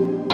you.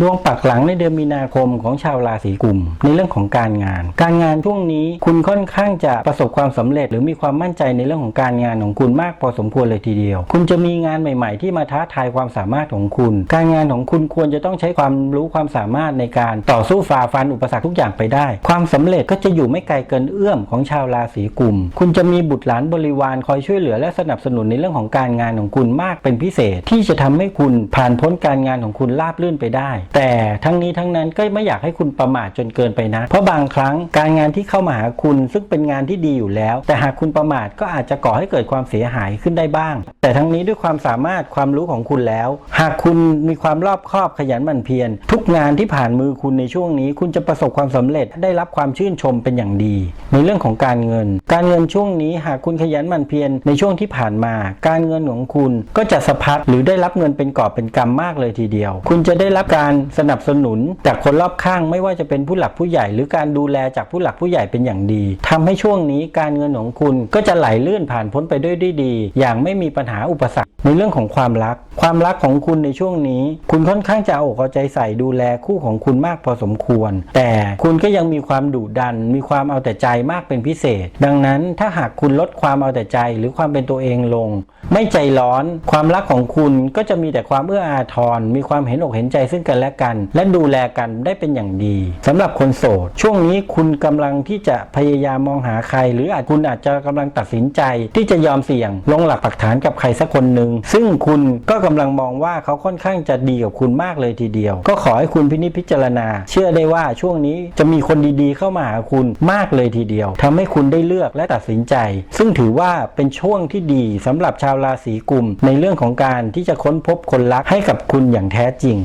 ดวงปักหลังในเดือนมีนาคมของชาวราศีกุมในเรื่องของการงาน การงานช่วงนี้คุณค่อนข้างจะประสบความสำเร็จ หรือมีความมั่นใจในเรื่องของการงานของคุณมากพอสมควรเลยทีเดียว คุณจะมีงานใหม่ ๆ ที่มาท้าทายความสามารถของคุณ การงานของคุณควรจะต้องใช้ความรู้ความสามารถในการต่อสู้ฝ่าฟันอุปสรรคทุกอย่างไปได้ ความสำเร็จก็จะอยู่ไม่ไกลเกินเอื้อมของชาวราศีกุมคุณจะมีบุตรหลานบริวารคอยช่วยเหลือและสนับสนุนในเรื่องของการงานของคุณมากเป็นพิเศษ ที่จะทำให้คุณผ่านพ้นการงานของคุณราบรื่นไปได้แต่ทั้งนี้ทั้งนั้นก็ไม่อยากให้คุณประมาทจนเกินไปนะ เพราะบางครั้งการงานที่เข้ามาหาคุณซึ่งเป็นงานที่ดีอยู่แล้ว แต่หากคุณประมาทก็อาจจะก่อให้เกิดความเสียหายขึ้นได้บ้าง แต่ทั้งนี้ด้วยความสามารถความรู้ของคุณแล้ว หากคุณมีความรอบคอบขยันหมั่นเพียรทุกงานที่ผ่านมือคุณในช่วงนี้ คุณจะประสบความสำเร็จได้รับความชื่นชมเป็นอย่างดี ในเรื่องของการเงิน การเงินช่วงนี้หากคุณขยันหมั่นเพียรในช่วงที่ผ่านมา การเงินของคุณก็จะสะพัดหรือได้รับเงินเป็นกอบเป็นกำมากเลยทีเดียว คุณจะได้รับการสนับสนุนจากคนรอบข้างไม่ว่าจะเป็นผู้หลักผู้ใหญ่ หรือการดูแลจากผู้หลักผู้ใหญ่เป็นอย่างดีทำให้ช่วงนี้การเงินของคุณก็จะไหลลื่นผ่านพ้นไปด้วยด้วยดีอย่างไม่มีปัญหาอุปสรรค ในเรื่องของความรัก ความรักของคุณในช่วงนี้ คุณค่อนข้างจะอกเอาใจใส่ดูแลคู่ของคุณมากพอสมควร แต่คุณก็ยังมีความดุดัน มีความเอาแต่ใจมากเป็นพิเศษ ดังนั้นถ้าหากคุณลดความเอาแต่ใจหรือความเป็นตัวเองลง ไม่ใจร้อน ความรักของคุณก็จะมีแต่ความเอื้ออาทร มีความเห็นอกเห็นใจซึ่งกันและกัน และดูแลกันได้เป็นอย่างดีสำหรับคนโสด ช่วงนี้คุณกำลังที่จะพยายามมองหาใคร หรืออาจคุณอาจจะกำลังตัดสินใจ ที่จะยอมเสี่ยง ลงหลักปักฐานกับใครสักคนหนึ่งซึ่งคุณก็กำลังมองว่าเขาค่อนข้างจะดีกับคุณมากเลยทีเดียว ก็ขอให้คุณพินิจพิจารณา เชื่อได้ว่าช่วงนี้จะมีคนดีๆ เข้ามาหาคุณมากเลยทีเดียวทำให้คุณได้เลือกและตัดสินใจ ซึ่งถือว่าเป็นช่วงที่ดีสำหรับชาวราศีกุมในเรื่องของการที่จะค้นพบคนรักให้กับคุณอย่างแท้จริง